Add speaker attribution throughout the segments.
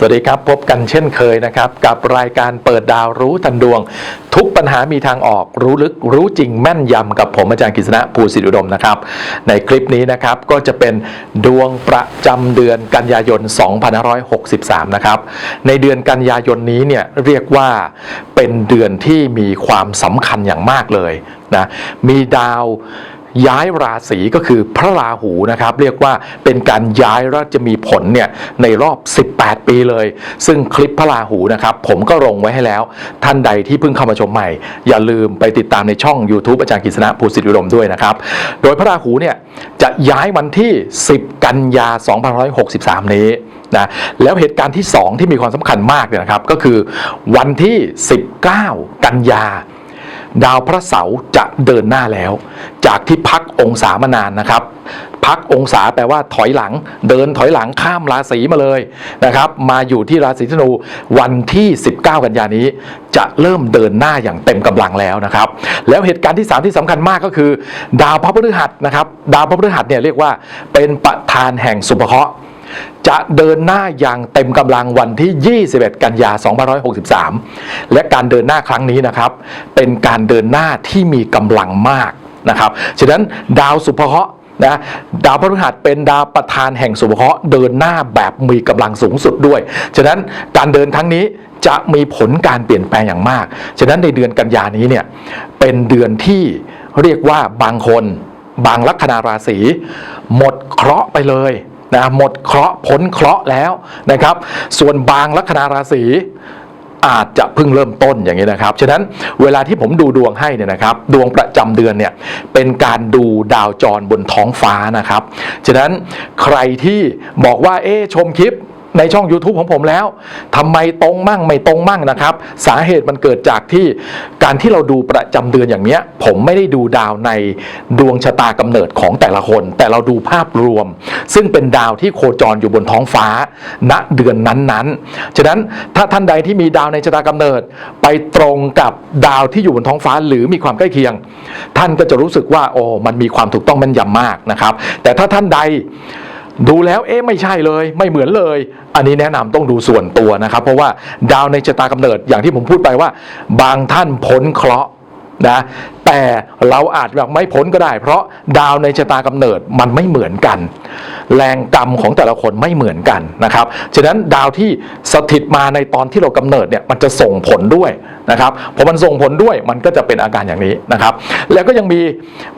Speaker 1: สวัสดีครับ พบกันเช่นเคยนะครับ กับรายการเปิดดาวรู้ทันดวง ทุกปัญหามีทางออกรู้ลึกรู้จริงแม่นยำกับผมอาจารย์กฤษณะภูสิทธิอุดมนะครับ ในคลิปนี้นะครับก็จะเป็นดวงประจำเดือนกันยายน 2563 นะครับในเดือนกันยายนนี้เนี่ยเรียกว่าเป็นเดือนที่มีความสำคัญอย่างมากเลยนะมีดาว ย้ายราศีก็คือพระราหูนะครับ เรียกว่าเป็นการย้ายแล้วจะมีผลเนี่ยในรอบ 18 ปีเลย ซึ่งคลิปพระราหูนะครับ ผมก็ลงไว้ให้แล้ว ท่านใดที่เพิ่งเข้ามาชมใหม่ อย่าลืมไปติดตามในช่อง YouTube อาจารย์กฤษณะภูสิทธิอุดมด้วยนะครับ โดยพระราหูเนี่ยจะย้ายวันที่ 10 กันยา 2563 นี้นะแล้วเหตุการณ์ที่ 2 ที่มีความสำคัญมากเนี่ยนะครับ ก็คือวันที่ 19 กันยา ดาวพระเสาร์จะเดินหน้าแล้ว จากที่พักองศามานานนะครับ พักองศาแปลว่าถอยหลัง เดินถอยหลังข้ามราศีมาเลยนะครับ มาอยู่ที่ราศีธนูวันที่ 19 กันยานี้ จะเริ่มเดินหน้าอย่างเต็มกำลังแล้วนะครับ แล้วเหตุการณ์ที่ 3 ที่สำคัญมากก็คือ ดาวพระพฤหัสนะครับ ดาวพระพฤหัสเนี่ยเรียกว่าเป็นประธานแห่งสุภเคราะห์ จะเดินหน้าอย่างเต็มกำลังวันที่ 21 กันยา 2563 และการเดินหน้าครั้งนี้นะครับ เป็นการเดินหน้าที่มีกำลังมากนะครับ ฉะนั้นดาวสุภเคราะห์นะดาวพฤหัสเป็นดาวประธานแห่งสุภเคราะห์เดินหน้าแบบมีกำลังสูงสุดด้วย ฉะนั้นการเดินครั้งนี้จะมีผลการเปลี่ยนแปลงอย่างมาก ฉะนั้นในเดือนกันยานี้เนี่ยเป็นเดือนที่เรียกว่าบางคน บางลัคนาราศีหมดเคราะห์ไปเลย นะหมดเคราะห์พ้นเคราะห์แล้วนะครับ ส่วนบางลัคนาราศีอาจจะเพิ่งเริ่มต้นอย่างนี้นะครับ ฉะนั้นเวลาที่ผมดูดวงให้เนี่ยนะครับ ดวงประจำเดือนเนี่ยเป็นการดูดาวจรบนท้องฟ้านะครับ ฉะนั้นใครที่บอกว่าเอ๊ชมคลิป ในช่อง YouTube ของผมแล้วทำไมตรงมั่งไม่ตรงมั่งนะครับ สาเหตุมันเกิดจากที่การที่เราดูประจำเดือนอย่างเนี้ย ผมไม่ได้ดูดาวในดวงชะตากำเนิดของแต่ละคน แต่เราดูภาพรวม ซึ่งเป็นดาวที่โคจรอยู่บนท้องฟ้า ณเดือนนั้นๆ ฉะนั้นถ้าท่านใดที่มีดาวในชะตากำเนิด ไปตรงกับดาวที่อยู่บนท้องฟ้าหรือมีความใกล้เคียง ท่านก็จะรู้สึกว่าโอ้มันมีความถูกต้องแม่นยำมากนะครับ แต่ถ้าท่านใด ดูแล้วเอ๊ะไม่ใช่เลย ไม่เหมือนเลย อันนี้แนะนำต้องดูส่วนตัวนะครับ เพราะว่าดาวในชะตากำเนิดอย่างที่ผมพูดไปว่า บางท่านพ้นเคราะห์นะแต่เราอาจแบบไม่พ้นก็ได้ เพราะดาวในชะตากำเนิดมันไม่เหมือนกัน แรงกรรมของแต่ละคนไม่เหมือนกันนะครับฉะนั้นดาวที่สถิตมาในตอนที่เรากำเนิดเนี่ยมันจะส่งผลด้วยนะครับพอมันส่งผลด้วยมันก็จะเป็นอาการอย่างนี้นะครับ แล้วก็ยังมี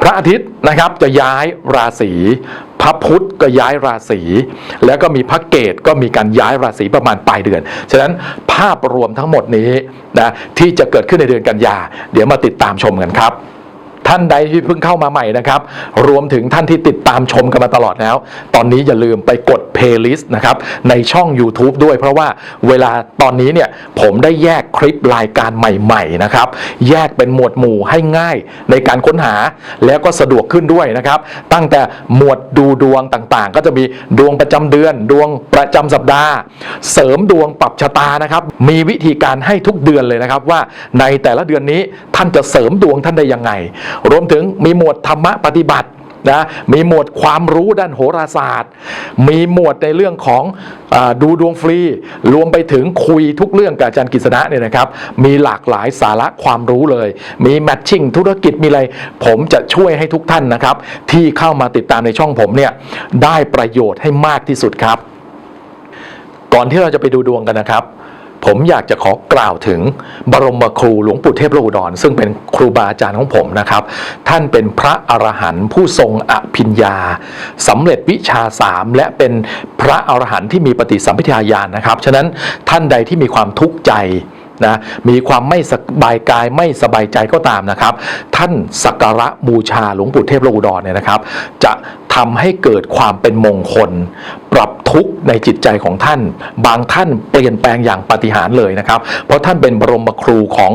Speaker 1: พระอาทิตย์นะครับจะย้ายราศี พระพุธก็ย้ายราศีแล้วก็มีพระเกตก็มีการย้ายราศีประมาณปลายเดือน ฉะนั้นภาพรวมทั้งหมดนี้นะที่จะเกิดขึ้นในเดือนกันยา เดี๋ยวมาติดตามชมกันครับ ท่านใดที่เพิ่งเข้ามาใหม่นะครับ รวมถึงท่านที่ติดตามชมกันมาตลอดแล้ว ตอนนี้อย่าลืมไปกด playlist นะครับในช่อง YouTube ด้วย เพราะว่าเวลาตอนนี้เนี่ยผมได้แยกคลิปรายการใหม่ๆนะครับแยกเป็นหมวดหมู่ให้ง่ายในการค้นหาแล้วก็สะดวกขึ้นด้วยนะครับ ตั้งแต่หมวดดูดวงต่างๆ ก็จะมีดวงประจำเดือน ดวงประจำสัปดาห์ เสริมดวงปรับชะตานะครับ มีวิธีการให้ทุกเดือนเลยนะครับว่าในแต่ละเดือนนี้ท่านจะเสริมดวงท่านได้ยังไงรวมถึงมีหมวดธรรมะปฏิบัตินะมีหมวดความรู้ด้านโหราศาสตร์ มีหมวดในเรื่องของอดูดวงฟรี รวมไปถึงคุยทุกเรื่องกับอาจารย์กฤษณะเนี่ยนะครับ มีหลากหลายสาระความรู้เลย มีแมทชิ่งธุรกิจมีอะไร ผมจะช่วยให้ทุกท่านนะครับ ที่เข้ามาติดตามในช่องผมเนี่ยได้ประโยชน์ให้มากที่สุดครับ ก่อนที่เราจะไปดูดวงกันนะครับ ผมอยากจะขอกล่าวถึงบรมครูหลวงปู่เทพโลกอุดรซึ่งเป็นครูบาอาจารย์ของผมนะครับ ท่านเป็นพระอรหันต์ผู้ทรงอภิญญาสำเร็จวิชาสามและเป็นพระอรหันต์ที่มีปฏิสัมพิทาญาณนะครับ ฉะนั้นท่านใดที่มีความทุกข์ใจนะมีความไม่สบายกายไม่สบายใจก็ตามนะครับ ท่านสักการะบูชาหลวงปู่เทพโลกอุดรเนี่ยนะครับ จะทำให้เกิดความเป็นมงคล ปรับทุกข์ในจิตใจของท่าน บางท่านเปลี่ยนแปลงอย่างปาฏิหาริย์เลยนะครับ เพราะท่านเป็นบรมครูของ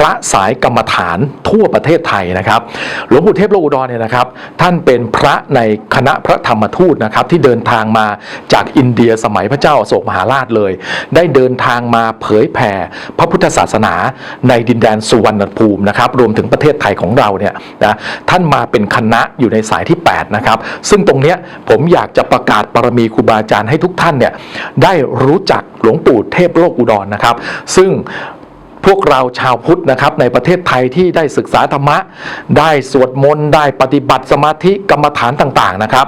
Speaker 1: พระสายกรรมฐานทั่วประเทศไทยนะครับ หลวงปู่เทพโลอุดรเนี่ยนะครับ ท่านเป็นพระในคณะพระธรรมทูตนะครับที่เดินทางมาจากอินเดียสมัยพระเจ้าอโศกมหาราชเลย ได้เดินทางมาเผยแผ่พระพุทธศาสนาในดินแดนสุวรรณภูมินะครับ รวมถึงประเทศไทยของเราเนี่ยนะ ท่านมาเป็นคณะอยู่ในสายที่ 8 นะครับซึ่งตรงนี้ผมอยากจะประกาศบารมีครูบาอาจารย์ให้ทุกท่านเนี่ยได้รู้จักหลวงปู่เทพโลกอุดรนะครับ ซึ่ง พวกเราชาวพุทธนะครับในประเทศไทยที่ได้ศึกษาธรรมะ ได้สวดมนต์ได้ปฏิบัติสมาธิกรรมฐานต่างๆนะครับ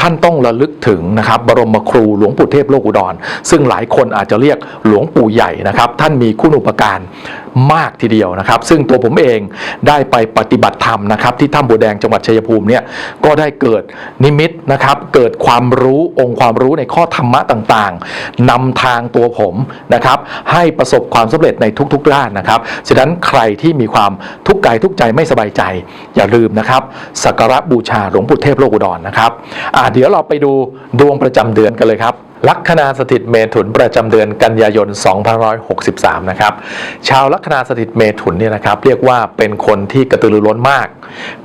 Speaker 1: ท่านต้องระลึกถึงนะครับบรมครูหลวงปู่เทพโลกอุดร ซึ่งหลายคนอาจจะเรียกหลวงปู่ใหญ่นะครับ ท่านมีคุณอุปการมากทีเดียวนะครับ ซึ่งตัวผมเองได้ไปปฏิบัติธรรมนะครับ ที่ถ้ำบัวแดงจังหวัดชัยภูมิเนี่ยก็ได้เกิดนิมิตนะครับ เกิดความรู้องค์ความรู้ในข้อธรรมะต่างๆนำทางตัวผมนะครับ ให้ประสบความสำเร็จในทุกๆด้านนะครับ ฉะนั้นใครที่มีความทุกข์กายทุกใจไม่สบายใจ อย่าลืมนะครับสักการะบูชาหลวงปู่เทพโลกุดรนะครับเดี๋ยวเราไปดูดวงประจำเดือนกันเลยครับลัคนาสถิตเมถุนประจำเดือนกันยายน 2563 นะครับ ชาวลัคนาสถิตเมถุนเนี่ยนะครับเรียกว่าเป็นคนที่กระตือรือร้นมาก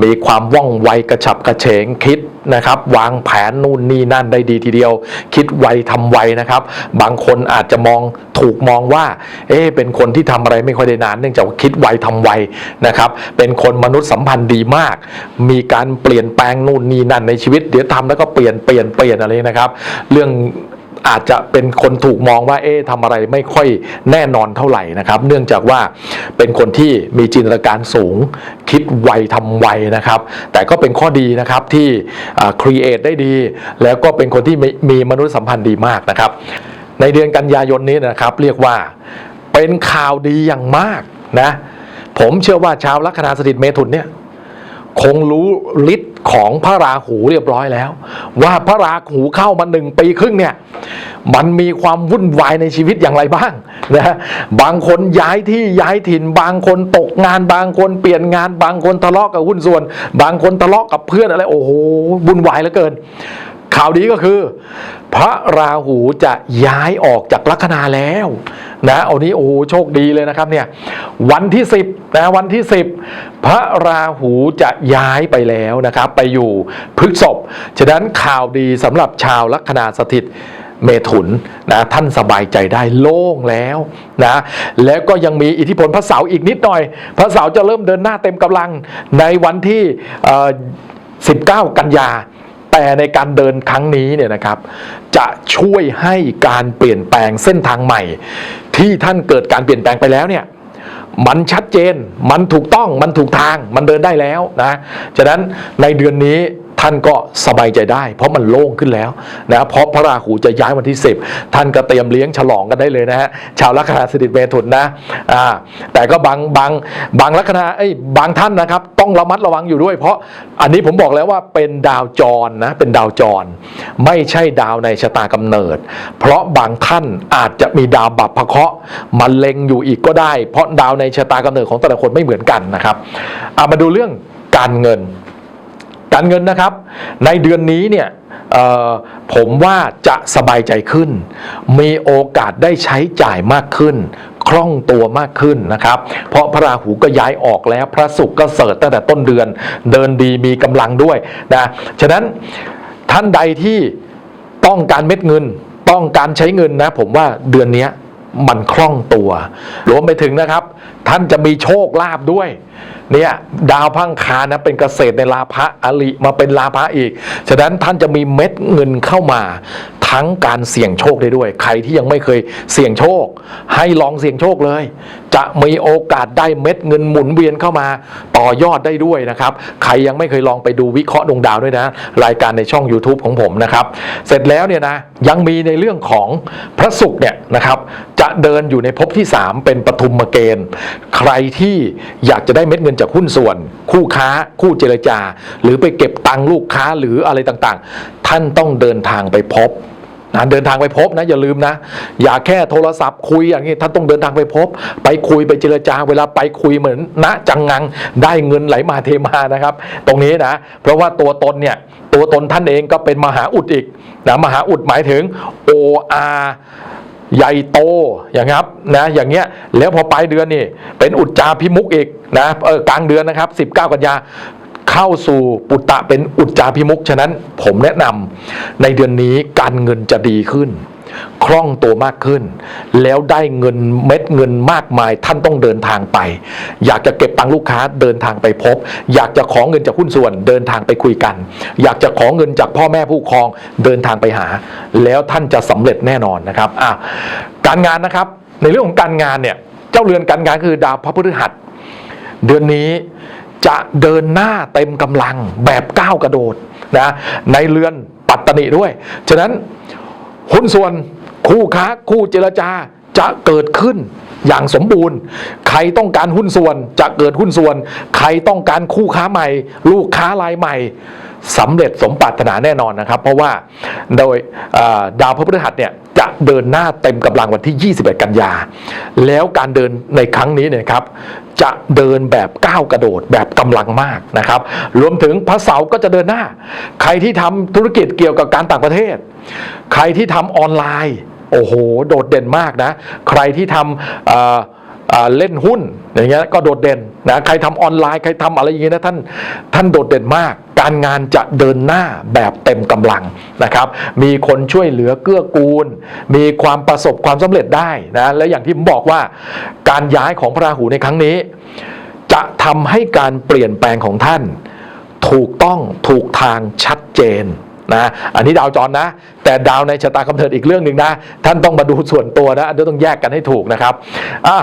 Speaker 1: มีความว่องไวกระฉับกระเฉงคิดนะครับ วางแผนนู่นนี่นั่นได้ดีทีเดียว คิดไวทำไวนะครับ บางคนอาจจะมองถูกมองว่า เอ๊ะเป็นคนที่ทำอะไรไม่ค่อยได้นาน เนื่องจากคิดไวทำไวนะครับ เป็นคนมนุษย์สัมพันธ์ดีมาก มีการเปลี่ยนแปลงนู่นนี่นั่นในชีวิต เดี๋ยวทำแล้วก็เปลี่ยนเปลี่ยนเปลี่ยนอะไรนะครับ เรื่องอาจจะเป็นคนถูกมองว่าเอ๊ะทำอะไรไม่ค่อยแน่นอนเท่าไหร่นะครับ เนื่องจากว่าเป็นคนที่มีจินตนาการสูง คิดไวทำไวนะครับ แต่ก็เป็นข้อดีนะครับที่ครีเอทได้ดี แล้วก็เป็นคนที่มีมีมนุษยสัมพันธ์ดีมากนะครับ ในเดือนกันยายนนี้นะครับเรียกว่าเป็นข่าวดีอย่างมากนะผมเชื่อว่าชาวลัคนาสถิตเมถุนเนี่ย คงรู้ฤทธิ์ของพระราหูเรียบร้อยแล้ว ว่าพระราหูเข้ามาหนึ่งปีครึ่งเนี่ยมันมีความวุ่นวายในชีวิตอย่างไรบ้างนะบางคนย้ายที่ย้ายถิ่น บางคนตกงาน บางคนเปลี่ยนงาน บางคนทะเลาะกับหุ้นส่วน บางคนทะเลาะกับเพื่อนอะไรโอ้โหวุ่นวายเหลือเกิน ข่าวดีก็คือ พระราหูจะย้ายออกจากลัคนาแล้วนะเอานี้โอ้โชคดีเลยนะครับเนี่ยวันที่ 10นะวันที่ 10 พระราหูจะย้ายไปแล้วนะครับ ไปอยู่พฤกษภฉะนั้นข่าวดีสำหรับชาวลัคนาสถิตเมถุนนะท่านสบายใจได้โล่งแล้วนะแล้วก็ยังมีอิทธิพลพระเสาร์อีกนิดหน่อย พระเสาร์จะเริ่มเดินหน้าเต็มกำลังในวันที่ 19 กันยา แต่ในการเดินครั้งนี้เนี่ยนะครับ จะช่วยให้การเปลี่ยนแปลงเส้นทางใหม่ ที่ท่านเกิดการเปลี่ยนแปลงไปแล้วเนี่ยมันชัดเจน มันถูกต้อง มันถูกทาง มันเดินได้แล้วนะ ฉะนั้นในเดือนนี้ ท่านก็สบายใจได้ เพราะมันโล่งขึ้นแล้วนะเพราะพระราหูจะย้ายวันที่ 10 ท่านก็เตรียมเลี้ยงฉลองกันได้เลยนะฮะชาวลัคนาสถิตเมถุนนะอ่าแต่ก็บางบางบางลัคนาเอ้บางท่านนะครับต้องระมัดระวังอยู่ด้วย เพราะอันนี้ผมบอกแล้วว่าเป็นดาวจรนะเป็นดาวจร ไม่ใช่ดาวในชะตากำเนิด เพราะบางท่านอาจจะมีดาวบัพพเคราะห์มาเล็งอยู่อีกก็ได้ เพราะดาวในชะตากำเนิดของแต่ละคนไม่เหมือนกันนะครับเอามาดูเรื่องการเงิน การเงินนะครับ ในเดือนนี้เนี่ยผมว่าจะสบายใจขึ้น มีโอกาสได้ใช้จ่ายมากขึ้น คล่องตัวมากขึ้นนะครับ เพราะพระราหูก็ย้ายออกแล้วพระศุกร์ก็เสริฐตั้งแต่ต้นเดือน เดินดีมีกำลังด้วยนะฉะนั้นท่านใดที่ต้องการเม็ดเงิน ต้องการใช้เงินนะ ผมว่าเดือนนี้มันคล่องตัว รวมไปถึงนะครับ ท่านจะมีโชคลาภด้วย เนี่ยดาวพังคารนะเป็นเกษตรในลาภะอลิมาเป็นลาภะอีก ฉะนั้นท่านจะมีเม็ดเงินเข้ามาทั้งการเสี่ยงโชคได้ด้วย ใครที่ยังไม่เคยเสี่ยงโชค ให้ลองเสี่ยงโชคเลย จะมีโอกาสได้เม็ดเงินหมุนเวียนเข้ามาต่อยอดได้ด้วยนะครับ ใครยังไม่เคยลองไปดูวิเคราะห์ดวงดาวด้วยนะ รายการในช่อง YouTube ของผมนะครับ เสร็จแล้วเนี่ยนะยังมีในเรื่องของพระศุกร์เนี่ยนะครับ จะเดินอยู่ในภพที่ 3 เป็นปฐุมเกณฑ์ ใครที่อยากจะได้เม็ดเงินจากหุ้นส่วน คู่ค้า คู่เจรจา หรือไปเก็บตังค์ลูกค้าหรืออะไรต่างๆ ท่านต้องเดินทางไปพบนะเดินทางไปพบนะอย่าลืมนะ อย่าแค่โทรศัพท์คุยอย่างนี้ท่านต้องเดินทางไปพบ ไปคุยไปเจรจา เวลาไปคุยเหมือนณจังงังได้เงินไหลมาเทมานะครับ ตรงนี้นะเพราะว่าตัวตนเนี่ยตัวตนท่านเองก็เป็นมหาอุดอีกนะมหาอุดหมายถึง OR ใหญ่โตอย่างครับนะอย่างเงี้ยแล้วพอปลายเดือนนี่เป็นอุจจาพิมุกอีกนะเออกลางเดือนนะครับ 19 กันยาเข้าสู่ปุตตะเป็นอุจจาพิมุกฉะนั้นผมแนะนำในเดือนนี้การเงินจะดีขึ้น คล่องตัวมากขึ้น แล้วได้เงินเม็ดเงินมากมาย ท่านต้องเดินทางไป อยากจะเก็บตังค์ลูกค้าเดินทางไปพบ อยากจะขอเงินจากหุ้นส่วนเดินทางไปคุยกัน อยากจะขอเงินจากพ่อแม่ผู้ปกครองเดินทางไปหา แล้วท่านจะสำเร็จแน่นอนนะครับอะการงานนะครับในเรื่องของการงานเนี่ยเจ้าเรือนการงานคือดาวพระพฤหัส เดือนนี้จะเดินหน้าเต็มกำลังแบบก้าวกระโดดนะในเรือนปัตตนิด้วย ฉะนั้น หุ้นส่วนคู่ค้าคู่เจรจาจะเกิดขึ้น อย่างสมบูรณ์ ใครต้องการหุ้นส่วนจะเกิดหุ้นส่วน ใครต้องการคู่ค้าใหม่ ลูกค้ารายใหม่สำเร็จสมปรารถนาแน่นอนนะครับ เพราะว่าโดยดาวพระพฤหัสเนี่ยจะเดินหน้าเต็มกำลังวันที่ 21 กันยา แล้วการเดินในครั้งนี้เนี่ยครับ จะเดินแบบก้าวกระโดดแบบกำลังมากนะครับ รวมถึงพระเสาก็จะเดินหน้า ใครที่ทำธุรกิจเกี่ยวกับการต่างประเทศ ใครที่ทำออนไลน์ โอ้โห โดดเด่นมากนะ ใครที่ทำเล่นหุ้นอย่างเงี้ยก็โดดเด่นนะใครทำออนไลน์ใครทำอะไรอย่างเงี้ยนะท่านท่านโดดเด่นมาก การงานจะเดินหน้าแบบเต็มกำลังนะครับ มีคนช่วยเหลือเกื้อกูล มีความประสบความสำเร็จได้นะและอย่างที่ผมบอกว่าการย้ายของพระราหูในครั้งนี้ จะทำให้การเปลี่ยนแปลงของท่าน ถูกต้องถูกทางชัดเจน นะอันนี้ดาวจรนะ แต่ดาวในชะตากำเนิดอีกเรื่องหนึ่งนะ ท่านต้องมาดูส่วนตัวนะอันนี้ต้องแยกกันให้ถูกนะครับอะ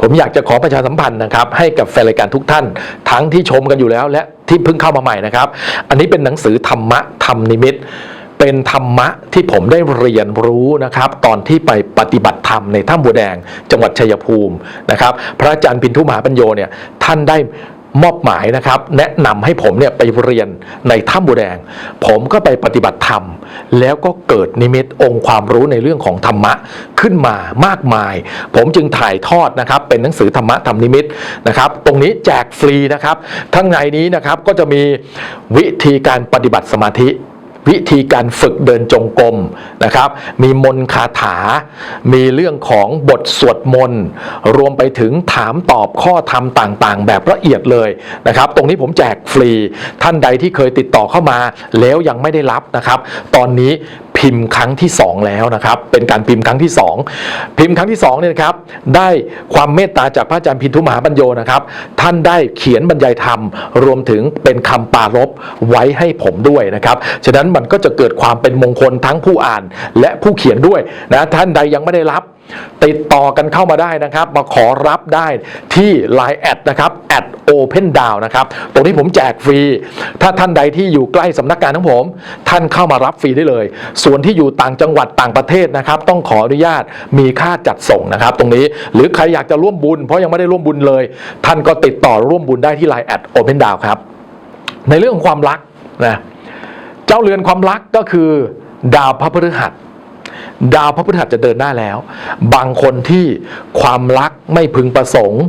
Speaker 1: ผมอยากจะขอประชาสัมพันธ์นะครับ ให้กับแฟนรายการทุกท่าน ทั้งที่ชมกันอยู่แล้ว และที่เพิ่งเข้ามาใหม่นะครับ อันนี้เป็นหนังสือธรรมะธรรมนิมิตเป็นธรรมะที่ผมได้เรียนรู้นะครับ ตอนที่ไปปฏิบัติธรรมในถ้ำบัวแดง จังหวัดชัยภูมินะครับ พระอาจารย์พินทุมหาปัญโยเนี่ยท่านได้ มอบหมายนะครับ แนะนำให้ผมเนี่ยไปเรียนในถ้ำบัวแดง ผมก็ไปปฏิบัติธรรม แล้วก็เกิดนิมิตองค์ความรู้ในเรื่องของธรรมะขึ้นมามากมาย ผมจึงถ่ายทอดนะครับ เป็นหนังสือธรรมะธรรมนิมิตนะครับ ตรงนี้แจกฟรีนะครับทั้งในนี้นะครับก็จะมีวิธีการปฏิบัติสมาธิ วิธีการฝึกเดินจงกรมนะครับ มีมนคาถา มีเรื่องของบทสวดมนต์รวมไปถึงถามตอบข้อธรรมต่างๆ แบบละเอียดเลยนะครับ ตรงนี้ผมแจกฟรีท่านใดที่เคยติดต่อเข้ามาแล้วยังไม่ได้รับนะครับ ตอนนี้ พิมพ์ครั้งที่ 2 แล้วนะครับ เป็นการพิมพ์ครั้งที่ 2 พิมพ์ครั้งที่2เนี่ยนะครับได้ความเมตตาจากพระอาจารย์พินทุมหาปัญโยนะครับ ท่านได้เขียนบรรยายธรรม รวมถึงเป็นคำปรารบไว้ให้ผมด้วยนะครับฉะนั้นมันก็จะเกิดความเป็นมงคลทั้งผู้อ่านและผู้เขียนด้วยนะท่านใดยังไม่ได้รับ ติดต่อกันเข้ามาได้นะครับ มาขอรับได้ที่ Line แอดนะครับแอด Open Down นะครับ ตรงนี้ผมแจกฟรี ถ้าท่านใดที่อยู่ใกล้สำนักงานของผม ท่านเข้ามารับฟรีได้เลย ส่วนที่อยู่ต่างจังหวัดต่างประเทศนะครับ ต้องขออนุญาตมีค่าจัดส่งนะครับ ตรงนี้หรือใครอยากจะร่วมบุญ เพราะยังไม่ได้ร่วมบุญเลย ท่านก็ติดต่อร่วมบุญได้ที่ Line แอด Open Down ครับ ในเรื่องของความรักนะเจ้าเรือนความรักก็คือดาวพระพฤหัส ดาวพระพฤหัสจะเดินหน้าแล้ว บางคนที่ความรักไม่พึงประสงค์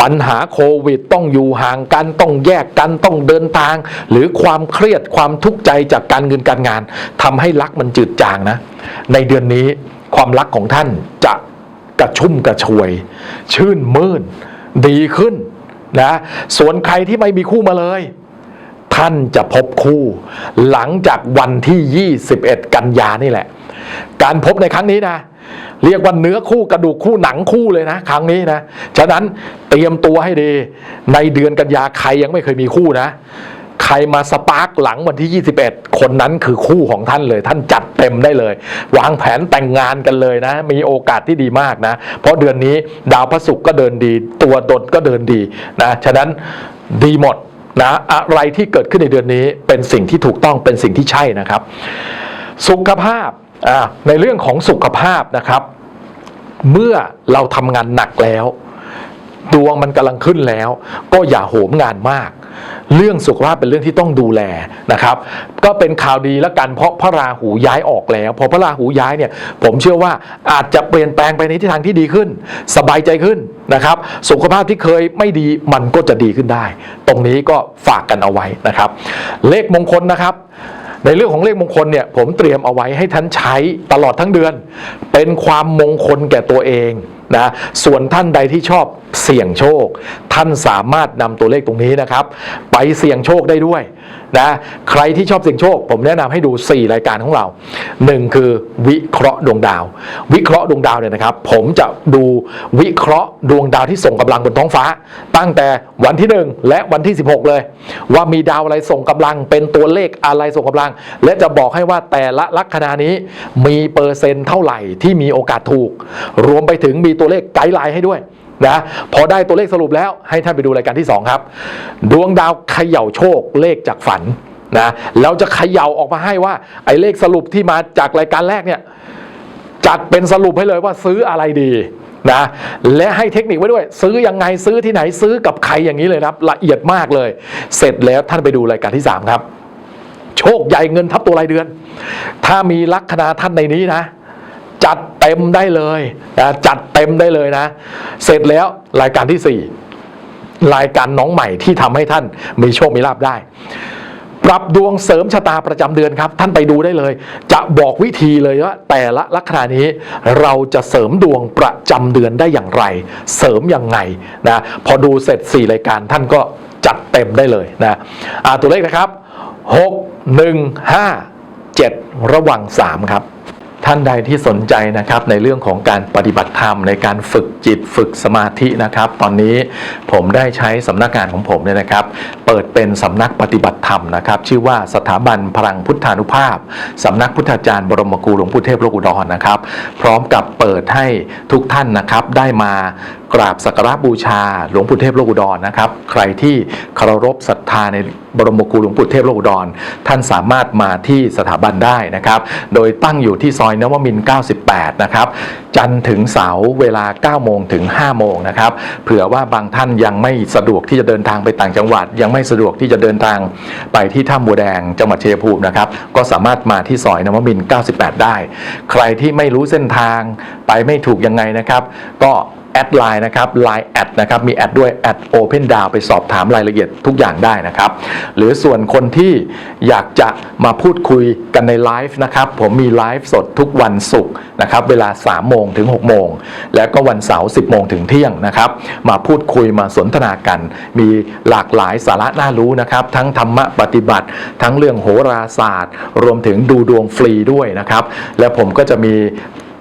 Speaker 1: ปัญหาโควิดต้องอยู่ห่างกันต้องแยกกันต้องเดินทาง หรือความเครียดความทุกข์ใจจากการเงินการงานทำให้รักมันจืดจางนะ ในเดือนนี้ความรักของท่านจะกระชุ่มกระชวย ชื่นมื่น ดีขึ้นนะส่วนใครที่ไม่มีคู่มาเลยท่านจะพบคู่ หลังจากวันที่ 21 กันยานี่แหละ การพบในครั้งนี้นะ เรียกว่าเนื้อคู่กระดูกคู่หนังคู่เลยนะ ครั้งนี้นะ ฉะนั้นเตรียมตัวให้ดี ในเดือนกันยาใครยังไม่เคยมีคู่นะ ใครมาสปาร์กหลังวันที่ 21 คนนั้นคือคู่ของท่านเลย ท่านจัดเต็มได้เลย วางแผนแต่งงานกันเลยนะ มีโอกาสที่ดีมากนะ เพราะเดือนนี้ดาวพระศุกร์ก็เดินดี ตัวตนก็เดินดีนะ ฉะนั้นดีหมดนะอะไรที่เกิดขึ้นในเดือนนี้เป็นสิ่งที่ถูกต้องเป็นสิ่งที่ใช่นะครับ สุขภาพ ในเรื่องของสุขภาพนะครับ เมื่อเราทำงานหนักแล้วดวงมันกำลังขึ้นแล้ว ก็อย่าโหมงานมาก เรื่องสุขภาพเป็นเรื่องที่ต้องดูแลนะครับ ก็เป็นข่าวดีแล้วกันเพราะพระราหูย้ายออกแล้ว พอพระราหูย้ายเนี่ย ผมเชื่อว่าอาจจะเปลี่ยนแปลงไปในทิศทางที่ดีขึ้น สบายใจขึ้นนะครับ สุขภาพที่เคยไม่ดีมันก็จะดีขึ้นได้ ตรงนี้ก็ฝากกันเอาไว้นะครับ เลขมงคลนะครับ ในเรื่องของเลขมงคลเนี่ยผมเตรียมเอาไว้ให้ท่านใช้ตลอดทั้งเดือน เป็นความมงคลแก่ตัวเองนะส่วนท่านใดที่ชอบ เสี่ยงโชค ท่านสามารถนำตัวเลขตรงนี้นะครับ ไปเสี่ยงโชคได้ด้วยนะใครที่ชอบเสี่ยงโชค ผมแนะนำให้ดู 4 รายการของเรา 1 คือวิเคราะห์ดวงดาว วิเคราะห์ดวงดาวเนี่ยนะครับ ผมจะดูวิเคราะห์ดวงดาวที่ส่งกำลังบนท้องฟ้า ตั้งแต่วันที่ 1 และวันที่ 16 เลย ว่ามีดาวอะไรส่งกำลังเป็นตัวเลขอะไรส่งกำลัง และจะบอกให้ว่าแต่ละลัคนานี้มีเปอร์เซ็นต์เท่าไหร่ที่มีโอกาสถูก รวมไปถึงมีตัวเลขไกด์ไลน์ให้ด้วย นะพอได้ตัวเลขสรุปแล้วให้ท่านไปดูรายการที่ 2 ครับ ดวงดาวเขย่าโชคเลขจากฝันนะเราจะเขย่าออกมาให้ว่า ไอ้เลขสรุปที่มาจากรายการแรกเนี่ยจัดเป็นสรุปให้เลยว่าซื้ออะไรดีนะและให้เทคนิคไว้ด้วย ซื้อยังไงซื้อที่ไหนซื้อกับใครอย่างนี้เลยนะครับ ละเอียดมากเลย เสร็จแล้วท่านไปดูรายการที่ 3 ครับ โชคใหญ่เงินทับตัวรายเดือน ถ้ามีลัคนาท่านในนี้นะ จัด ต็มได้เลยนะจัดเต็มได้เลยนะ เสร็จแล้วรายการที่ 4 รายการน้องใหม่ที่ทำให้ท่านมีโชคมีลาภได้ ปรับดวงเสริมชะตาประจำเดือนครับ ท่านไปดูได้เลย จะบอกวิธีเลยว่า แต่ละลัคนานี้เราจะเสริมดวงประจำเดือนได้อย่างไร เสริมยังไงนะพอดูเสร็จ 4 รายการท่านก็จัดเต็มได้เลยนะตัวเลขนะครับ 6 1 5 7 ระว่าง3 ครับ ท่านใดที่สนใจนะครับในเรื่องของการปฏิบัติธรรมในการฝึกจิตฝึกสมาธินะครับ ตอนนี้ผมได้ใช้สำนักงานของผมเนี่ยนะครับ เปิดเป็นสำนักปฏิบัติธรรมนะครับ ชื่อว่าสถาบันพลังพุทธานุภาพสำนักพุทธาจารย์บรมครูหลวงปู่เทพโลกุดรนะครับ พร้อมกับเปิดให้ทุกท่านนะครับได้มา กราบสักการะบูชา หลวงปู่เทพโลกุดรนะครับ ใครที่เคารพศรัทธาในบรมครูหลวงปู่เทพโลกุดร ท่านสามารถมาที่สถาบันได้นะครับ โดยตั้งอยู่ที่ซอยนวมิน 98 นะครับ จันทร์ถึงเสาร์เวลา 9 โมงถึง 5 โมงนะครับ เผื่อว่าบางท่านยังไม่สะดวกที่จะเดินทางไปต่างจังหวัด ยังไม่สะดวกที่จะเดินทางไปที่ถ้ำบัวแดงจังหวัดเชัยงภูมินะครับ ก็สามารถมาที่ซอยนวมิน 98 ได้ ใครที่ไม่รู้เส้นทางไปไม่ถูกยังไงนะครับ ก็ แอดไลน์นะครับ Line แอดนะครับมีแอดด้วยแอด Open d o w n ไปสอบถามรายละเอียดทุกอย่างได้นะครับ หรือส่วนคนที่อยากจะมาพูดคุยกันในไลฟ์นะครับผมมีไลฟ์สดทุกวันศุกร์นะครับเวลา 3 โมงถึง 6 โมง แล้วก็วันเสาร์ 10 โมงถึงเที่ยงนะครับ มาพูดคุยมาสนทนากัน มีหลากหลายสาระน่ารู้นะครับ ทั้งธรรมะปฏิบัติ ทั้งเรื่องโหราศาสตร์ รวมถึงดูดวงฟรีด้วยนะครับ และผมก็จะมี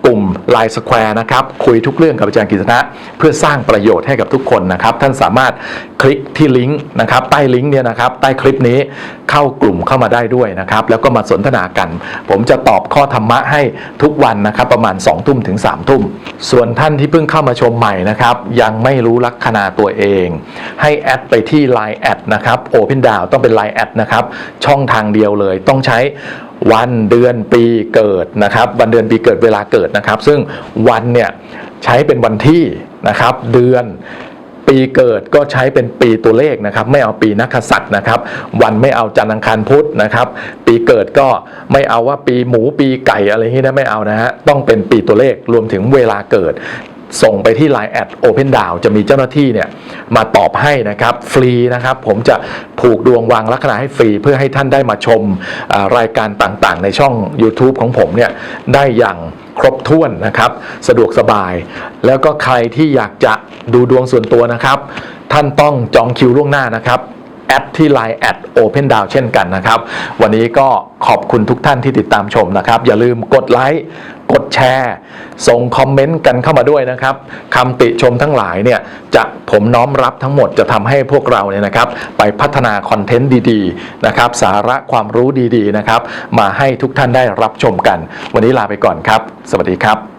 Speaker 1: กลุ่ม Line Square นะครับ คุยทุกเรื่องกับอาจารย์กฤษณะเพื่อสร้างประโยชน์ให้กับทุกคนนะครับ ท่านสามารถคลิกที่ลิงก์นะครับ ใต้ลิงก์เนี่ยนะครับ ใต้คลิปนี้เข้ากลุ่มเข้ามาได้ด้วยนะครับ แล้วก็มาสนทนากัน ผมจะตอบข้อธรรมะให้ทุกวันนะครับ ประมาณ2ทุ่มถึง3ทุ่ม ส่วนท่านที่เพิ่งเข้ามาชมใหม่นะครับ ยังไม่รู้ลัคนาตัวเอง ให้แอดไปที่ Line แอดนะครับ Open d o w n ต้องเป็น Line แอดนะครับ ช่องทางเดียวเลย ต้องใช้วันเดือนปีเกิดนะครับวันเดือนปีเกิดเวลาเกิดนะครับ ซึ่งวันเนี่ยใช้เป็นวันที่นะครับ เดือนปีเกิดก็ใช้เป็นปีตัวเลขนะครับ ไม่เอาปีนักษัตริย์นะครับ วันไม่เอาจันทร์อังคารพุธนะครับ ปีเกิดก็ไม่เอาว่าปีหมูปีไก่อะไรอย่างนี้นะไม่เอานะฮะต้องเป็นปีตัวเลขรวมถึงเวลาเกิด ส่งไปที่ Line แอด Open d o w n จะมีเจ้าหน้าที่เนี่ยมาตอบให้นะครับฟรีนะครับผมจะผูกดวงวางลัคนาให้ฟรี เพื่อให้ท่านได้มาชมรายการต่างๆ ในช่อง YouTube ของผมเนี่ยได้อย่างครบถ้วนนะครับ สะดวกสบาย แล้วก็ใครที่อยากจะดูดวงส่วนตัวนะครับ ท่านต้องจองคิวล่วงหน้านะครับ แอดที่ Line แอด Open d o w n เช่นกันนะครับ วันนี้ก็ขอบคุณทุกท่านที่ติดตามชมนะครับ อย่าลืมกดไลค์กดแชร์ ส่งคอมเมนต์กันเข้ามาด้วยนะครับคำติชมทั้งหลายเนี่ยจะผมน้อมรับทั้งหมดจะทำให้พวกเราเนี่ยนะครับ ไปพัฒนาคอนเทนต์ดีๆนะครับ สาระความรู้ดีๆนะครับ มาให้ทุกท่านได้รับชมกัน วันนี้ลาไปก่อนครับ สวัสดีครับ